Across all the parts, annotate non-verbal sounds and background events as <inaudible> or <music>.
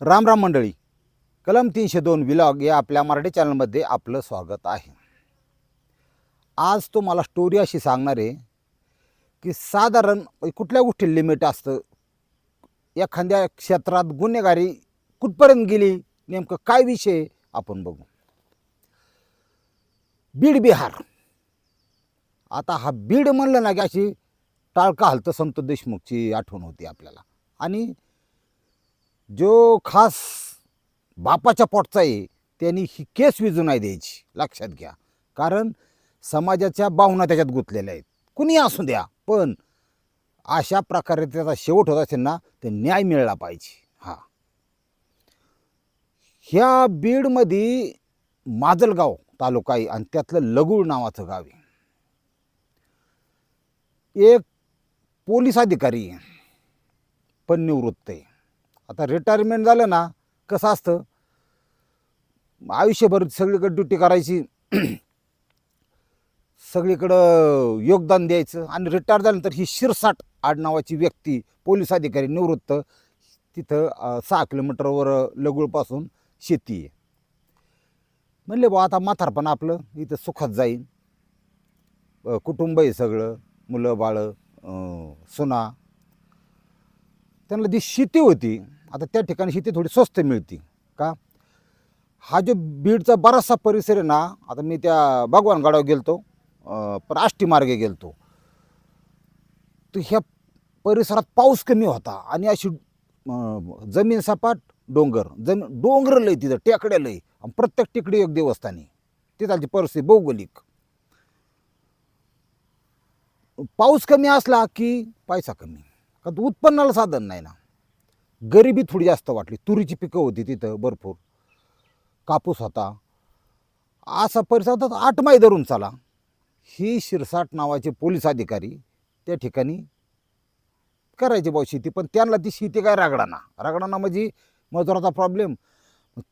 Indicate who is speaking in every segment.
Speaker 1: राम राम मंडळी. कलम तीनशे दोन विलॉग या आपल्या मराठी चॅनलमध्ये आपलं स्वागत आहे. आज तुम्हाला स्टोरी अशी सांगणार आहे की साधारण कुठल्या गोष्टी लिमिट असतं? एखाद्या क्षेत्रात गुन्हेगारी कुठपर्यंत गेली? नेमकं काय विषय? आपण बघू. बीड बिहार. आता हा बीड म्हणलं ना की अशी टाळका हलतं संत देशमुखची आठवण होती आपल्याला. आणि जो खास बापाच्या पोटचा आहे त्यांनी ही केस विजू नाही द्यायची. लक्षात घ्या. कारण समाजाच्या भावना त्याच्यात गुंतलेल्या आहेत. कुणी असू द्या पण अशा प्रकारे त्याचा शेवट होत असेल ना तर न्याय मिळला पाहिजे. हा. ह्या बीडमध्ये माजलगाव तालुका आहे आणि त्यातलं लगूळ नावाचं गाव आहे. एक पोलीस अधिकारी पण निवृत्त आहे. आता रिटायरमेंट झालं ना कसं असतं? आयुष्यभर सगळीकडे ड्युटी करायची <clears throat> सगळीकडं योगदान द्यायचं आणि रिटायर झाल्यानंतर ही शिरसाट आडनावाची व्यक्ती पोलीस अधिकारी निवृत्त तिथं सहा किलोमीटरवर लगुळपासून शेती आहे. म्हणले बा आता म्हातारपण आपलं इथं सुखात जाईन. कुटुंब आहे सगळं मुलं बाळं सुना. त्यांना जी शेती होती आता त्या ठिकाणी शेती थोडी स्वस्त मिळते का? हा जो बीडचा बराचसा परिसर आहे ना आता मी त्या भगवानगडावर गेलतो पण आष्टी मार्गे गेलतो. तर ह्या परिसरात पाऊस कमी होता आणि अशी जमीन सपाट डोंगर. जमीन डोंगर लय तिथं टेकड्या लय. आणि प्रत्येक टेकडी एक देवस्थानी तिथालची परिस्थिती भौगोलिक. पाऊस कमी असला की पैसा कमी. का उत्पन्नाला साधन नाही ना. गरिबी थोडी जास्त वाटली. तुरीची पिकं होती तिथं भरपूर. कापूस होता. असा परिसर होता आठ माई धरून चाला. ही शिरसाट नावाचे पोलीस अधिकारी त्या ठिकाणी करायची भाऊ शेती पण त्यांना ती शेती काय रागडाना. रागडाना म्हणजे मजुराचा प्रॉब्लेम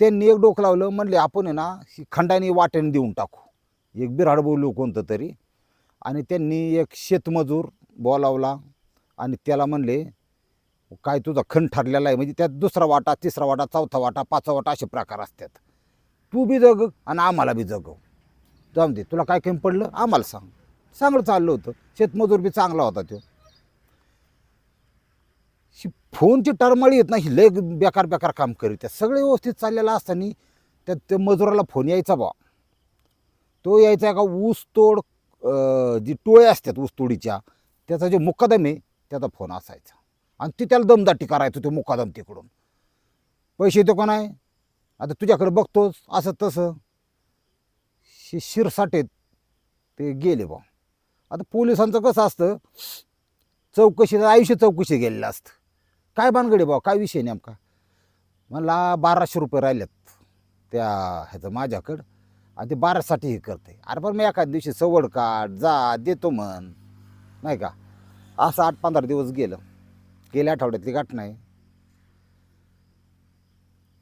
Speaker 1: त्यांनी एक डोकं लावलं म्हणले आपण आहे ना ही खंडाने वाट्याने देऊन टाकू. एक बिराड बोलू कोणतं तरी. आणि त्यांनी एक शेतमजूर बोलावला आणि त्याला म्हणले काय तुझा खंड ठरलेला आहे? म्हणजे त्यात दुसरा वाटा तिसरा वाटा चौथा वाटा पाचवा वाटा असे प्रकार असतात. तू बी जग आणि आम्हाला बी जगव. जाऊ दे तुला काय कमी पडलं? आम्हाला सांग. चांगलं चाललं होतं. शेतमजूर बी चांगला होता तो. फोनची टरमळी येत नाही. लय बेकार बेकार काम करीत त्या सगळे व्यवस्थित चाललेलं असताना त्या त्या मजुराला फोन यायचा बा. तो यायचा का ऊस तोड जी टोळे असतात ऊस तोडीच्या त्याचा जो मुक्कादम आहे त्याचा फोन असायचा. आणि ती त्याला दमदाटी करायचं तो मुकादम तिकडून पैसे येतो का नाही? आता तुझ्याकडे बघतोस असं तसं. शि शिरसाटेत ते गेले बा. आता पोलिसांचं कसं असतं? चौकशी आयुष्य चौकशी गेलेलं असतं. काय भानगडे बा? काय विषय नेमका? मला बाराशे रुपये राहिलेत त्या ह्याचं माझ्याकडं आणि ते बारासाठी हे करते. अरे पण मी एखाद दिवशी सवड काढ जा देतो म्हण. नाही का? असं आठ पंधरा दिवस गेलं. गेल्या आठवड्यातली घटना आहे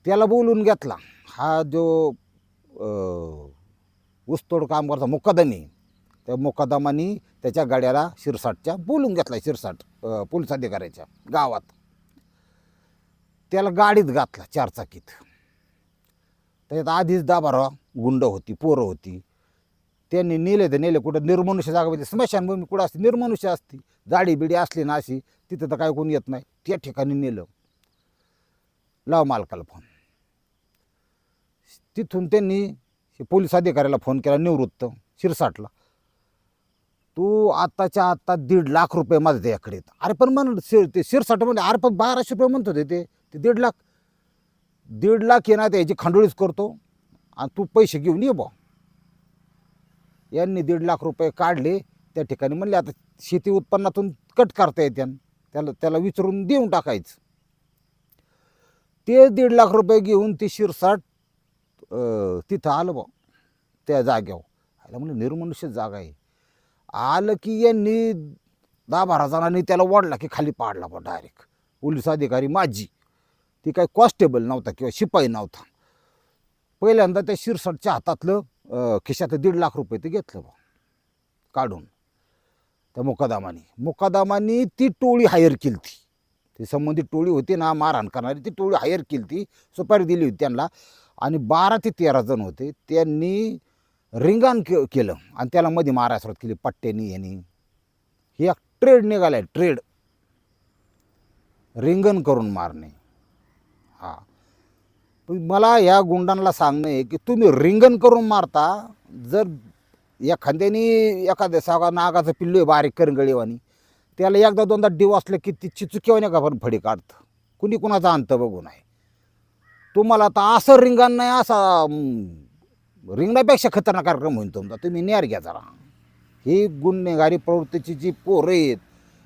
Speaker 1: त्याला बोलून घेतला. हा जो ऊसतोड काम करता मुक्कादमी त्या मुकादमानी त्याच्या गाड्याला शिरसाटच्या बोलून घेतला शिरसाट पोलीस अधिकाऱ्याच्या गावात. त्याला गाडीत घातला चारचाकीत. त्याच्यात आधीच दहा बारा गुंड होती पोरं होती. त्यांनी नेले तर नेले कुठं निर्मनुष्य जागा स्मशानभूमी कुठं असते? निर्मनुष्य असते. जाडी बिडी असली ना अशी तिथं तर काय कोणी येत नाही. त्या ठिकाणी नेलं. लाव मालकाला फोन तिथून त्यांनी हे पोलीस अधिकाऱ्याला फोन केला निवृत्त. शिरसाटला. तू आत्ताच्या आत्ता दीड लाख रुपये माझं त्याकडे अरे पण म्हण शिर ते शिरसाट म्हणजे अरे पण बाराशे रुपये म्हणत होते ते. ते दीड लाख दीड लाख येणार त्याची खांडोळीच करतो. आणि तू पैसे घेऊन ये बा यांनी दीड लाख रुपये काढले त्या ठिकाणी म्हणले आता शेती उत्पन्नातून कट करता येते. त्याला त्याला विचारून देऊन टाकायचं. ते दीड लाख रुपये घेऊन ते शिरसाट तिथं आलं बा त्या जाग्यावर आयला म्हणलं निर्मनुष्य जागा आहे. आलं की यांनी दहा बारा जणांनी त्याला वाढला की खाली पाडला बा डायरेक्ट पोलीस अधिकारी माझी ती काही कॉन्स्टेबल नव्हता किंवा शिपाई नव्हता. पहिल्यांदा त्या शिरसाटच्या हातातलं खिशात दीड लाख रुपये ते घेतलं मग काढून. त्या मुकादामानी. मुकादामानी ती टोळी हायर केली ती ती संबंधित टोळी होती ना मारहाण करणारी ती टोळी हायर केली ती सुपारी दिली होती त्यांना. आणि बारा ते तेरा जण होते त्यांनी रिंगण के केलं. आणि त्याला मध्ये मारायला सुरुवात केली पट्ट्यानी यांनी हे एक ट्रेड निघाला आहे ट्रेड रिंगण करून मारणे. मला या गुंडांना सांगणं आहे की तुम्ही रिंगण करून मारता जर एखाद्याने एखाद्या सागा नागाचं पिल्लू आहे बारीक करंगळीवानी त्याला एकदा दोनदा डिव असलं की ती चिचुकीवाने का पण फडी काढतं. कुणी कुणाचा अंत बघून आहे तुम्हाला तर असं रिंगण नाही असा रिंगण्यापेक्षा रिंगणापेक्षा खतरनाक कार्यक्रम होईल तुमचा. तुम्ही न्यार घ्या जरा. ही गुन्हेगारी प्रवृत्तीची जी पोरं आहेत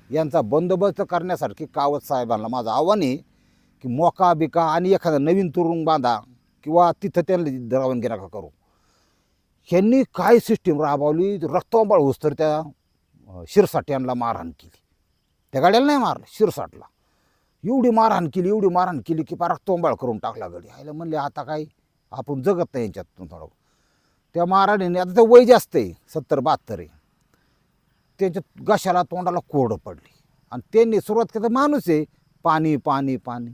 Speaker 1: यांचा बंदोबस्त करण्यासारखी कावत साहेबांना माझं आव्हान आहे. की मोका बिका आणि एखादा नवीन तुरुंग बांधा किंवा तिथं त्यांना रवानगी नका करू. ह्यांनी काय सिस्टीम राबवली? रक्तांबाळ होस तर त्या अं, शिरसाट्यांना मारहाण केली. त्या गाड्याला नाही मारलं शिरसाटला. एवढी मारहाण केली एवढी मारहाण केली की पार रक्तोंबाळ करून टाकला गडी. ह्याला म्हणले आता काय? आपण जगत नाही यांच्यातून थोडं. त्या महाराणीने आता ते वय जास्त आहे सत्तर बहात्तर आहे. त्यांच्या घशाला तोंडाला कोरडं पडली. आणि त्यांनी सुरुवात केलं माणूस आहे. पाणी पाणी पाणी.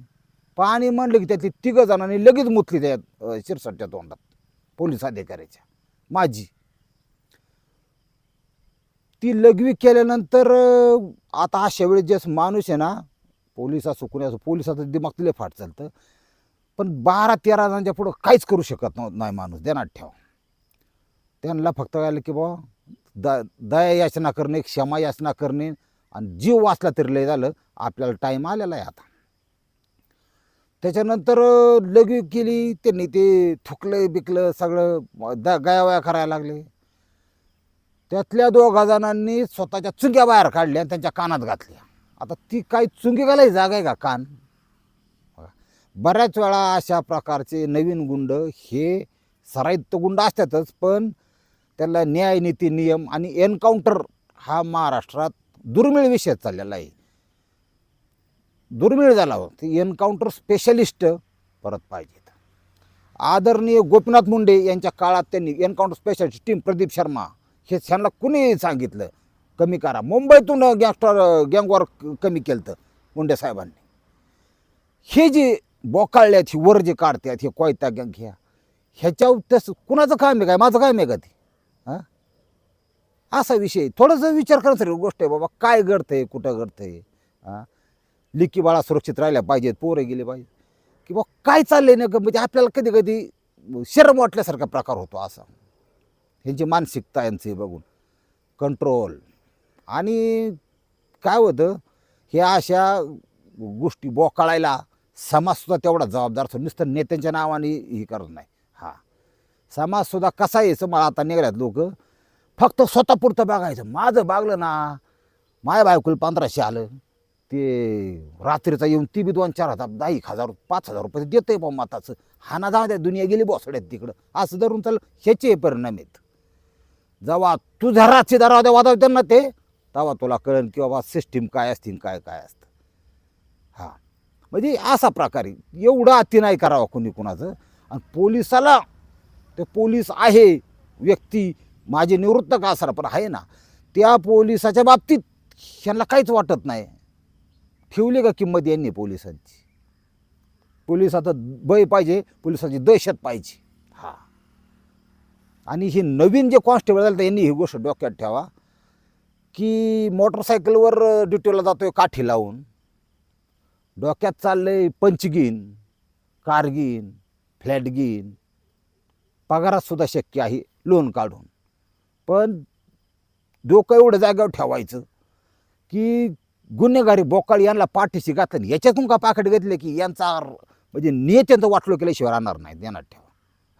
Speaker 1: पाणी म्हणलं की त्यातली तिघं जणांनी लगेच मुतली त्या अं, शिरसाटच्या तोंडात पोलीस अधिकाऱ्याच्या माझी. ती लघवी केल्यानंतर आता अशा वेळेस जे माणूस आहे ना पोलीस असो कुणी असो पोलिसाचं दिमाग तिला फाट चालतं. पण बारा तेरा जणांच्या पुढं काहीच करू शकत नाही माणूस देणार ठेवा. त्यांना फक्त कळलं की बा द दया याचना करणे क्षमा याचना करणे आणि जीव वाचला तरी लय झालं आपल्याला टाईम आलेला आहे आता. त्याच्यानंतर लगी केली त्यांनी ते थुकलं बिकलं सगळं द गयावया करायला लागले. त्यातल्या दोघा जणांनी स्वतःच्या चुंग्या बाहेर काढल्या आणि त्यांच्या कानात घातल्या. आता ती काही चुंगी घालायची जागा आहे का? कान? बऱ्याच वेळा अशा प्रकारचे नवीन गुंड हे सराईत गुंड असतातच पण त्याला न्याय नीती नियम आणि एन्काउंटर हा महाराष्ट्रात दुर्मिळ विषय चाललेला आहे. दुर्मिळ झाला हो. ते एन्काउंटर स्पेशलिस्ट परत पाहिजेत. आदरणीय गोपीनाथ मुंडे यांच्या काळात त्यांनी encounter specialist team Pradeep Sharma हे त्यांना कुणी सांगितलं कमी करा. मुंबईतून गँगस्टर गँगवॉर कमी केलं तर मुंडे साहेबांनी. हे जे बोकाळल्यात ही वर जे काढतात हे कोयता गँग ह्या ह्याच्यावर तसं कुणाचं काम आहे काय? माझं काम आहे का ते? हां? असा विषय थोडंसं विचार करायचं गोष्ट आहे. बाबा काय घडतंय? कुठं घडतंय? हां? लिकी बाळा सुरक्षित राहिल्या पाहिजेत पोरं गेले पाहिजे किंवा काय चाललंय ना म्हणजे आपल्याला कधी कधी शरम वाटल्यासारखा प्रकार होतो असा. ह्यांची मानसिकता यांचं बघून. कंट्रोल. आणि काय होतं? हे अशा गोष्टी बोकाळायला समाजसुद्धा तेवढा जबाबदार असतो. नुसतं नेत्यांच्या नावाने हे करत नाही. हा. समाजसुद्धा कसा यायचं मला आता निघाल्यात लोक. फक्त स्वतःपुरतं बघायचं. माझं बागलं ना माझ्या बायकुल पंधराशे आलं. ते रात्रीचा येऊन ती बी दोन चार हजार दहा एक हजार पाच हजार रुपये देतंय बा माताचं. हा ना जाऊ द्या दुनिया गेली बसड्यात तिकडं. असं धरून चाल ह्याचे परिणाम आहेत. जेव्हा तुझ्या रातची द्या वादाव त्यांना ते तेव्हा तुला कळेल की बाबा सिस्टीम काय असतील काय काय असतं. हां. म्हणजे असा प्रकारे एवढं अति नाही करावा कोणी कुणाचं. आणि पोलिसाला ते पोलीस आहे व्यक्ती माझे निवृत्त का असणार पण आहे ना. त्या पोलिसाच्या बाबतीत ह्यांना काहीच वाटत नाही. ठेवली का किंमत यांनी पोलिसांची? पोलिसाचं भय पाहिजे पोलिसाची दहशत पाहिजे. हा. आणि हे नवीन जे कॉन्स्टेबल झालं यांनी ही गोष्ट डोक्यात ठेवा की मोटरसायकलवर ड्युटीला जातोय काठी लावून. डोक्यात चाललंय पंचगीन कारगीन फ्लॅटगीन पगारात सुद्धा शक्य आहे लोन काढून. पण डोकं एवढं जागेवर ठेवायचं की गुन्हेगारी बोकाळ यांना पाठीशी घातलं. याच्यातून का पाकट घेतले की यांचा म्हणजे नियत्यांचं वाटलो केल्याशिवाय राहणार नाही. ध्यानात ठेवा.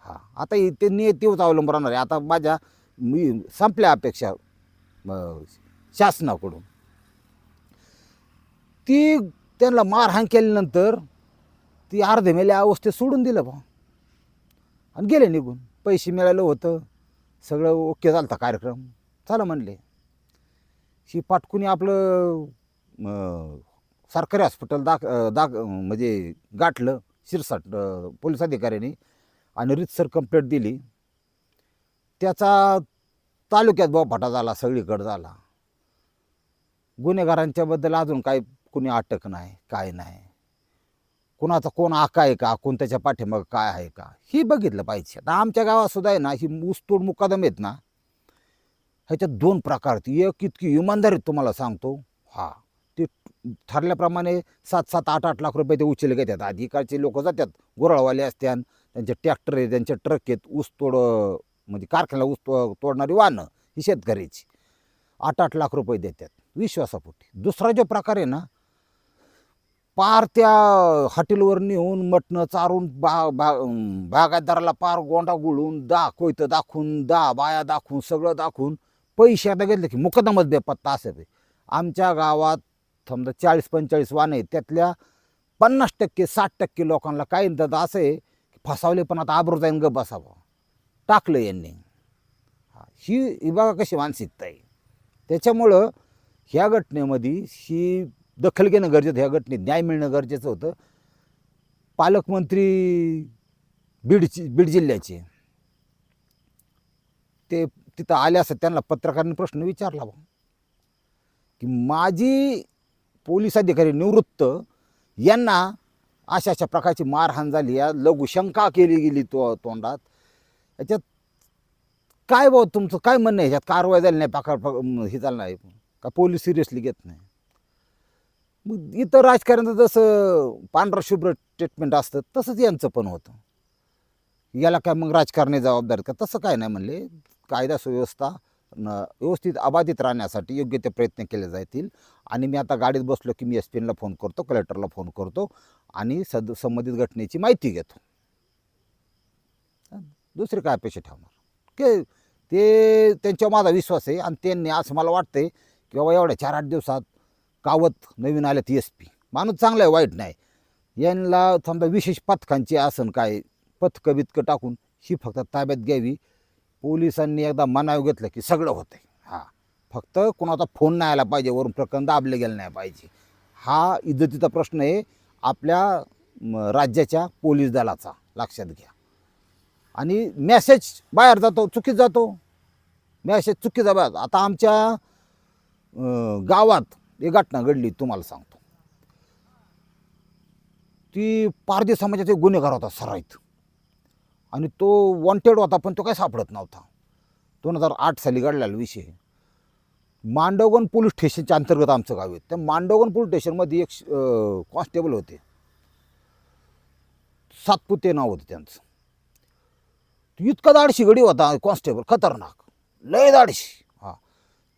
Speaker 1: हां. आता ते नियतीवच अवलंबून राहणार आहे. आता माझ्या मी संपल्या अपेक्षा शासनाकडून. ती त्यांना मारहाण केल्यानंतर ती अर्धे मेल्या अवस्थेत सोडून दिलं बा. आणि गेले निघून. पैसे मिळालं होतं. सगळं ओके झालं होता कार्यक्रम. चला म्हणले. ही पाटकुनी आपलं सरकारी हॉस्पिटल दाख दाख म्हणजे गाठलं शिरसाट पोलीस अधिकाऱ्यांनी आणि रितसर कंप्लेंट दिली. त्याचा तालुक्यात बोफाटा झाला सगळीकडं झाला. गुन्हेगारांच्याबद्दल अजून काही कुणी अटक नाही काय नाही. कुणाचा कोण आका आहे का? कोण त्याच्या पाठीमाग काय आहे का? हे बघितलं पाहिजे. आता आमच्या गावातसुद्धा आहे ना ही ऊसतोड मुकादम आहेत ना ह्याच्यात दोन प्रकार आहेत. एक इतकी इमानदारी तुम्हाला सांगतो. हा. ठरल्याप्रमाणे सात सात आठ आठ लाख रुपये ते उचल घेतात. अधिकारचे लोक जातात. गुराळवाले असतात त्यांचे ट्रॅक्टर आहे त्यांचे ट्रक आहेत ऊस तोड म्हणजे कारखान्याला ऊस तो- तोडणारी वाहनं ही शेतकऱ्याची. आठ आठ लाख रुपये देतात. विश्वासापोटी. दुसरा जो प्रकार आहे ना पार त्या हॉटेलवर नेऊन मटणं चारून बा बा बागायतदाराला पार गोंडा गुळून दाखवतं कोयतं दाखवून दा बाया दाखवून सगळं दाखवून पैसे आता घेतले की मुकदमच बेपत्ता असं आमच्या गावात समजा चाळीस पंचेचाळीस वाहन आहेत त्यातल्या पन्नास टक्के साठ टक्के लोकांना काय म्हणतात असं आहे की फसावले पण आता आबरू जाईन ग बसावं. टाकलं यांनी. हा, ही ही बघा कशी मानसिकता आहे. त्याच्यामुळं ह्या घटनेमध्ये ही दखल घेणं गरजेचं ह्या घटनेत न्याय मिळणं गरजेचं होतं. पालकमंत्री बीडची बीड जिल्ह्याचे. ते तिथं आले असत त्यांना पत्रकारांनी प्रश्न विचारला बा की माझी पोलीस अधिकारी निवृत्त यांना अशा अशा प्रकारची मारहाण झाली. या लघुशंका केली गेली तो तोंडात. याच्यात काय भाऊ तुमचं काय म्हणणं आहे? ह्याच्यात कारवाई झाली नाही पाका हे झालं नाही. का पोलीस सिरियसली घेत नाही? मग इतर राजकारणाचं जसं पांढरं शुभ्र ट्रीटमेंट असतं तसंच यांचं पण होतं. याला काय मग राजकारणी जबाबदार का? तसं काय नाही म्हणले. कायदा सुव्यवस्था न व्यवस्थित अबाधित राहण्यासाठी योग्य ते प्रयत्न केले जातील. आणि मी आता गाडीत बसलो की मी एस पी एनला फोन करतो कलेक्टरला फोन करतो आणि सद संबंधित घटनेची माहिती घेतो. दुसरे काय अपेक्षा ठेवणार? की ते त्यांच्यावर माझा विश्वास आहे आणि त्यांनी असं मला वाटतंय की बाबा एवढ्या चार आठ दिवसात कावत नवीन आल्यात एस पी माणूस चांगला आहे वाईट नाही. यांना समजा विशेष पथकांची आसन काय पथकं बितकं टाकून ही फक्त ताब्यात घ्यावी. पोलिसांनी एकदा मनाव घेतलं की सगळं होतं आहे फक्त कोणाचा फोन नाही आला पाहिजे वरून प्रकरण दाबले गेलं नाही पाहिजे. हा इज्जतीचा प्रश्न आहे आपल्या राज्याच्या पोलीस दलाचा लक्षात घ्या. आणि मॅसेज बाहेर जातो चुकीत जातो. मॅसेज चुकीचा बाहेर आता आमच्या गावात एक घटना घडली तुम्हाला सांगतो. ती पारधी समाजाचा एक गुन्हेगार होता सराईत. आणि तो वॉन्टेड होता पण तो काय सापडत नव्हता. दोन हजार आठ साली घडलेला विषय. मांडवगण पोलीस स्टेशनच्या अंतर्गत आमचं गाव आहे. त्या मांडवगण पोलीस स्टेशनमध्ये एक कॉन्स्टेबल होते. सातपुते नाव होतं त्यांचं. इतका दाडशी गडी होता कॉन्स्टेबल खतरनाक. लय दाडशी. हां.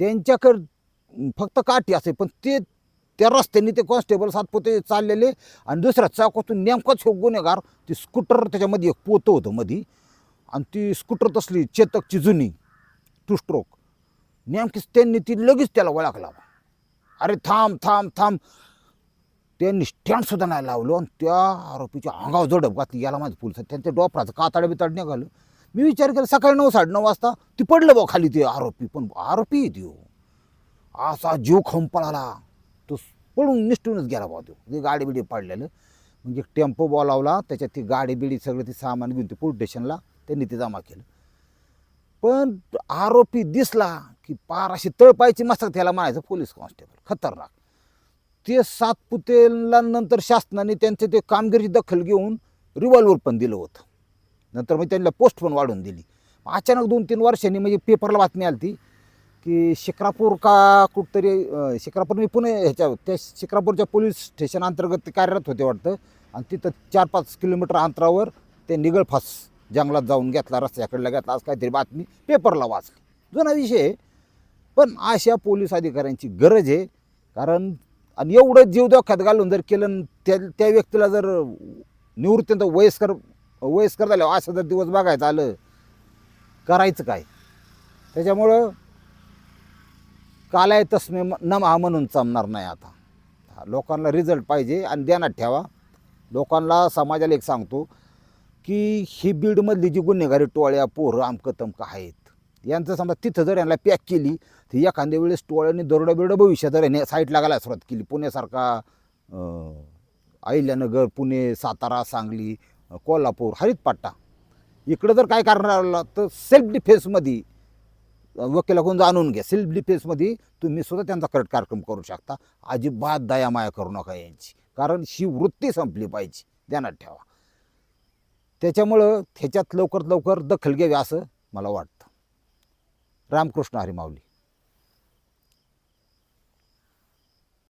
Speaker 1: त्यांच्याकडे फक्त काठी असे पण ते त्या रस्त्याने ते कॉन्स्टेबल सातपुते चाललेले आणि दुसऱ्या चाकातून नेमकाच हे गुन्हेगार ती स्कूटर त्याच्यामध्ये एक पोतं होतं मधी. आणि ती स्कूटर तसली चेतकची जुनी टू स्ट्रोक. नेमकीच त्यांनी ती लगेच त्याला वळखला अरे थांब थांब थांब. त्यांनी स्टँडसुद्धा नाही लावलं आणि त्या आरोपीच्या अंगावर झडप घातली याला माझं फुल त्यांच्या डोपराचं कातड बिताड निघालं. मी विचार केला सकाळी नऊ साडे नऊ वाजता ती पडलं बा खाली ते आरोपी. पण आरोपी देऊ असा जीव खाऊन पळाला तो पळून निष्ठूनच गेला बा देऊ ते गाडी बिडी पाडलेलं म्हणजे टेम्पो बोलावला त्याच्यात ती गाडी बिडी सगळं ते सामान घेऊन ते पोलीस स्टेशनला त्यांनी ते जमा केलं. पण आरोपी दिसला. की पार अशी तळपायची मस्तक त्याला म्हणायचं पोलीस कॉन्स्टेबल. खतरनाक. ते सातपुतेला नंतर शासनाने त्यांचं ते कामगिरीची दखल घेऊन रिव्हॉल्वर पण दिलं होतं. नंतर मग त्यांना पोस्ट पण वाढवून दिली. अचानक दोन तीन वर्षांनी म्हणजे पेपरला बातमी आली ती की शिक्रापूर का कुठतरी शिक्रापूर मी पुणे ह्याच्या त्या शिक्रापूरच्या पोलीस स्टेशन अंतर्गत ते कार्यरत होते वाटतं. आणि तिथं चार पाच किलोमीटर अंतरावर ते निगळफास जंगलात जाऊन घेतला रस्त्याकडला घेतला असं काहीतरी बातमी पेपरला वाचली. जुना विषय आहे. पण अशा पोलीस अधिकाऱ्यांची गरज आहे. कारण आणि एवढं जीव धोक्यात घालून जर केलं त्या त्या व्यक्तीला जर निवृत्तीनंतर वयस्कर वयस्कर झालं असं जर दिवस बघायचं आलं करायचं काय? त्याच्यामुळं कालाय तस्मे नमा म्हणून जमणार नाही आता. लोकांना रिझल्ट पाहिजे आणि ध्यानात ठेवा. लोकांना समाजाला एक सांगतो की ही बीडमधली जी गुन्हेगारी टोळ्या पोरं आमकं तमकं आहेत. यांचं समजा तिथं जर यांना पॅक केली तर एखाद्या वेळेस टोळ्याने दरोडं बिरडं भविष्यात जर याने साईट लागायला सुरुवात केली. पुण्यासारखा अहिल्यानगर पुणे सातारा सांगली कोल्हापूर हरितपाट्टा. इकडं जर काय करणार आला तर सेल्फ डिफेन्समध्ये वकिलाकडून जाणून घ्या. सेल्फ डिफेन्समध्ये तुम्ही सुद्धा त्यांचा करट कार्यक्रम करू शकता. अजिबात दयामाया करू नका यांची. कारण ही वृत्ती संपली पाहिजे. ध्यानात ठेवा. त्याच्यामुळं ह्याच्यात लवकरात लवकर दखल घ्यावी असं मला वाटतं. रामकृष्ण हरिमावली